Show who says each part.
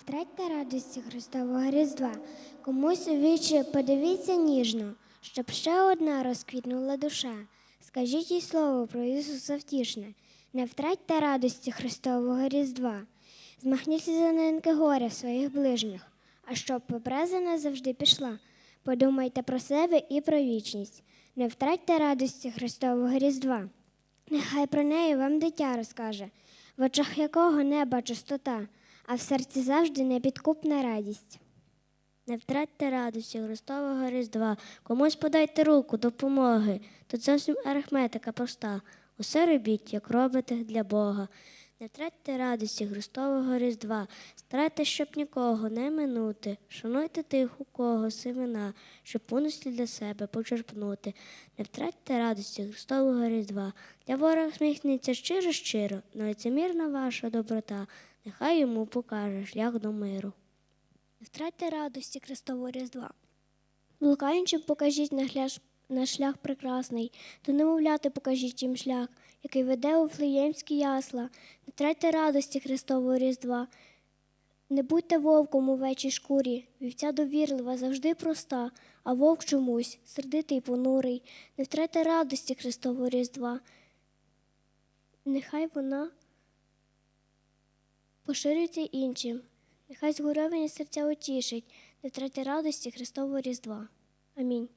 Speaker 1: втратьте радості Христового Різдва. Комусь у вічі подивіться ніжно, щоб ще одна розквітнула душа. Скажіть їй слово про Ісуса втішне. Не втратьте радості Христового Різдва. Змахніться за нинки горя своїх ближніх, а щоб образа назавжди пішла. Подумайте про себе і про вічність. Не втратьте радості Христового Різдва. Нехай про неї вам дитя розкаже, в очах якого неба чистота, а в серці завжди непідкупна радість.
Speaker 2: Не втратьте радості Христового Різдва, комусь подайте руку допомоги. Тут зовсім арифметика проста. Усе робіть, як робите для Бога. Не втратьте радості Христового Різдва, старайтесь, щоб нікого не минути. Шануйте тих, у кого семена, щоб повністю для себе почерпнути. Не втратьте радості Христового Різдва. Для ворога сміхнеться щиро щиро, но лицемірна ваша доброта, нехай йому покаже шлях до миру.
Speaker 1: Не втратьте радості Христового Різдва. Блукаючим покажіть на шлях, на шлях прекрасний, то немовляти покажіть їм шлях, який веде у флеємські ясла. Не втратьте радості Христового Різдва. Не будьте вовком у вечій шкурі, вівця довірлива, завжди проста, а вовк чомусь сердитий понурий. Не втратьте радості Христового Різдва. Нехай вона поширюється іншим. Нехай згоровані серця утішить, не втратьте радості Христового Різдва. Амінь.